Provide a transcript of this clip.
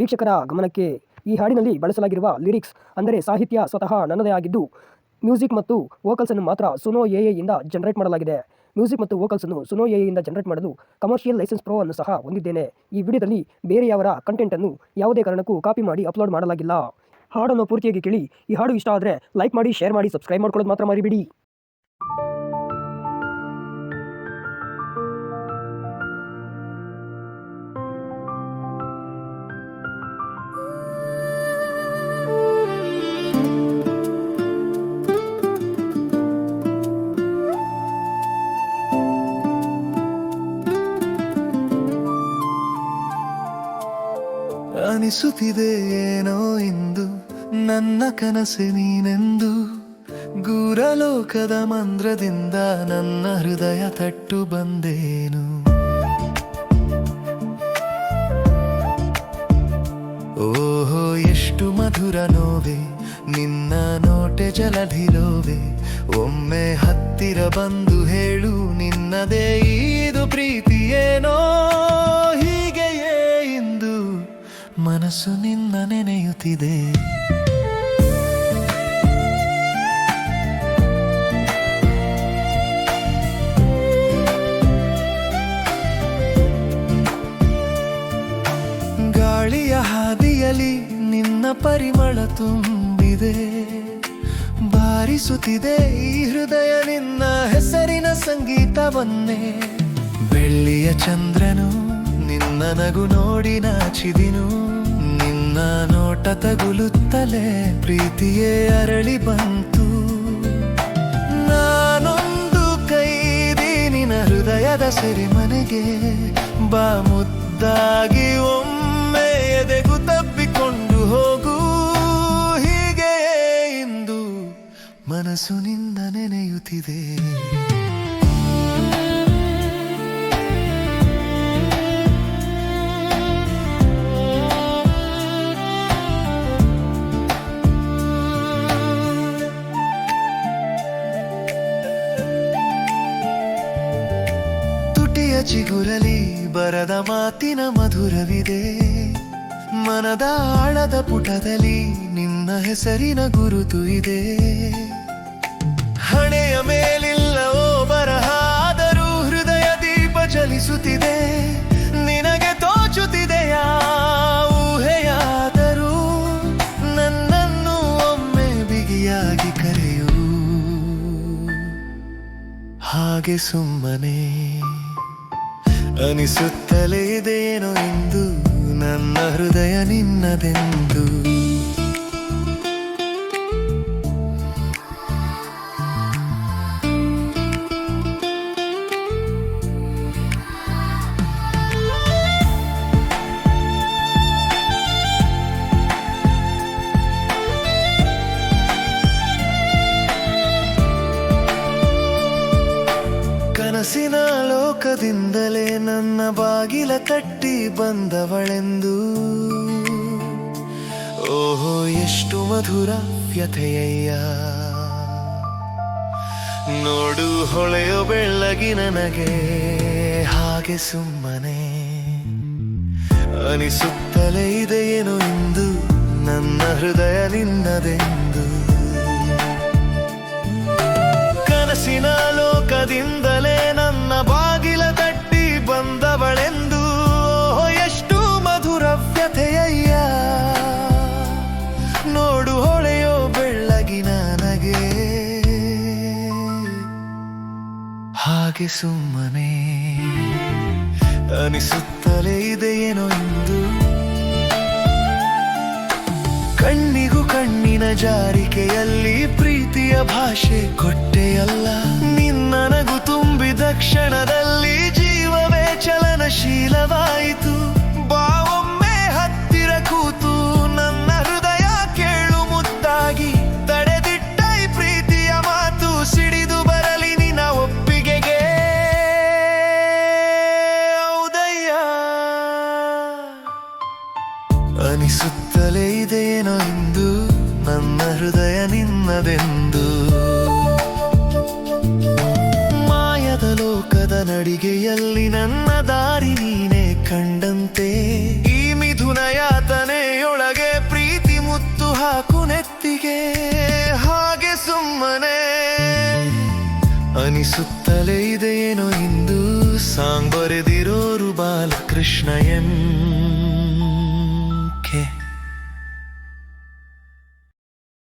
ವೀಕ್ಷಕರ ಗಮನಕ್ಕೆ ಈ ಹಾಡಿನಲ್ಲಿ ಬಳಸಲಾಗಿರುವ ಲಿರಿಕ್ಸ್ ಅಂದರೆ ಸಾಹಿತ್ಯ ಸ್ವತಃ ನನ್ನದೇ ಆಗಿದ್ದು, ಮ್ಯೂಸಿಕ್ ಮತ್ತು ವೋಕಲ್ಸನ್ನು ಮಾತ್ರ ಸುನೋ ಎ ಇಂದ ಜನರೇಟ್ ಮಾಡಲಾಗಿದೆ. ಮ್ಯೂಸಿಕ್ ಮತ್ತು ವೋಕಲ್ಸನ್ನು ಸುನೋ ಎ ಇಂದ ಜನರೇಟ್ ಮಾಡಲು ಕಮರ್ಷಿಯಲ್ ಲೈಸೆನ್ಸ್ ಪ್ರೋ ಅನ್ನು ಸಹ ಹೊಂದಿದ್ದೇನೆ. ಈ ವಿಡಿಯೋದಲ್ಲಿ ಬೇರೆಯವರ ಕಂಟೆಂಟನ್ನು ಯಾವುದೇ ಕಾರಣಕ್ಕೂ ಕಾಪಿ ಮಾಡಿ ಅಪ್ಲೋಡ್ ಮಾಡಲಾಗಿಲ್ಲ. ಹಾಡನ್ನು ಪೂರ್ತಿಯಾಗಿ ಕೇಳಿ ಈ ಹಾಡು ಇಷ್ಟ ಆದರೆ ಲೈಕ್ ಮಾಡಿ, ಶೇರ್ ಮಾಡಿ, ಸಬ್ಸ್ಕ್ರೈಬ್ ಮಾಡ್ಕೊಳ್ಳೋದು ಮಾತ್ರ ಮರಿಬೇಡಿ. ಅನಿಸುತ್ತಿದೆ ಏನೋ ಇಂದು? ನನ್ನ ಕನಸೆ ನೀನೆಂದು? ಗೂರಲೋಕದ ಮಂದ್ರದಿಂದ ನನ್ನ ಹೃದಯ ತಟ್ಟು ಬಂದೇನು? ಓಹೋ, ಎಷ್ಟು ಮಧುರ ನೋವೆ. ನಿನ್ನ ನೋಟೆ ಜಲಧಿರೋವೆ ಒಮ್ಮೆ ಹತ್ತಿರ ಬಂದು ಹೇಳು ನಿನ್ನದೇ ಮನಸ್ಸು ನಿನ್ನ ನೆನೆಯುತ್ತಿದೆ. ಗಾಳಿಯ ಹಾದಿಯಲಿ ನಿನ್ನ ಪರಿಮಳ ತುಂಬಿದೆ. ಬಾರಿಸುತ್ತಿದೆ ಈ ಹೃದಯ ನಿನ್ನ ಹೆಸರಿನ ಸಂಗೀತವನ್ನೇ. ಬೆಳ್ಳಿಯ ಚಂದ್ರನು ನಿನ್ನ ನಗು ನೋಡಿ ನಾಚಿದಿನು. ನೋಟ ತಗುಲುತ್ತಲೇ ಪ್ರೀತಿಯೇ ಅರಳಿ ಬಂತು. ನಾನೊಂದು ಕೈದಿ ನಿನ್ನ ಹೃದಯದ ಸಿರಿಮನೆಗೆ. ಬಾ ಮುದ್ದಾಗಿ ಒಮ್ಮೆ ಎದೆಗೂ ತಬ್ಬಿಕೊಂಡು ಹೋಗು. ಹೀಗೆ ಇಂದು ಮನಸ್ಸು ನಿಂದ ನೆನೆಯುತ್ತಿದೆ. ಚಿಗುರಲಿ ಬರದ ಮಾತಿನ ಮಧುರವಿದೆ. ಮನದ ಆಳದ ಪುಟದಲ್ಲಿ ನಿನ್ನ ಹೆಸರಿನ ಗುರುತು ಇದೆ. ಹಣೆಯ ಮೇಲಿಲ್ಲವೋ ಬರಹಾದರೂ ಹೃದಯ ದೀಪ ಚಲಿಸುತ್ತಿದೆ. ನಿನಗೆ ತೋಚುತ್ತಿದೆಯಾ ಊಹೆಯಾದರೂ. ನನ್ನನ್ನು ಒಮ್ಮೆ ಬಿಗಿಯಾಗಿ ಕರೆಯೂ. ಹಾಗೆ ಸುಮ್ಮನೆ. ಅನಿಸುತ್ತಲೇ ಇದೇನು ಎಂದು ನನ್ನ ಹೃದಯ ನಿನ್ನದೆಂದು? ಕನಸಿನ ಲೋಕದಿಂದಲೇ ನನ್ನ ಬಾಗಿಲ ಕಟ್ಟಿ ಬಂದವಳೆಂದು. ಓಹೋ, ಎಷ್ಟು ಮಧುರ ವ್ಯಥೆಯಯ್ಯ. ನೋಡು ಹೊಳೆಯೋ ಬೆಳ್ಳಗಿ ನನಗೆ, ಹಾಗೆ ಸುಮ್ಮನೆ. ಅನಿಸುತ್ತಲೇ ಇದೆಯೇನು ಇಂದು, ನನ್ನ ಹೃದಯ ನಿನ್ನದೆಂದು. ಹಾಗೆ ಸುಮ್ಮನೆ. ಅನಿಸುತ್ತಲೇ ಇದೆಯೇನೋ ಇಂದು. ಕಣ್ಣಿಗೂ ಕಣ್ಣಿನ ಜಾರಿಕೆಯಲ್ಲಿ ಪ್ರೀತಿಯ ಭಾಷೆ ಕೊಟ್ಟೆಯಲ್ಲ. ನಿನ್ನ ನಗು ತುಂಬಿದ ಕ್ಷಣದಲ್ಲಿ ನಿನ್ನದೆಂದು. ಮಾಯದ ಲೋಕದ ನಡಿಗೆಯಲ್ಲಿ ನನ್ನ ದಾರಿ ನೀನೆ ಕಂಡಂತೆ. ಈ ಮಿಥುನ ಯಾತನೆಯೊಳಗೆ ಪ್ರೀತಿ ಮುತ್ತು ಹಾಕು ನೆತ್ತಿಗೆ. ಹಾಗೆ ಸುಮ್ಮನೆ ಅನಿಸುತ್ತಲೇ ಇದೆಯೇನೋ ಇಂದು. ಸಾಂಗ್ ಬರೆದಿರೋರು ಬಾಲಕೃಷ್ಣ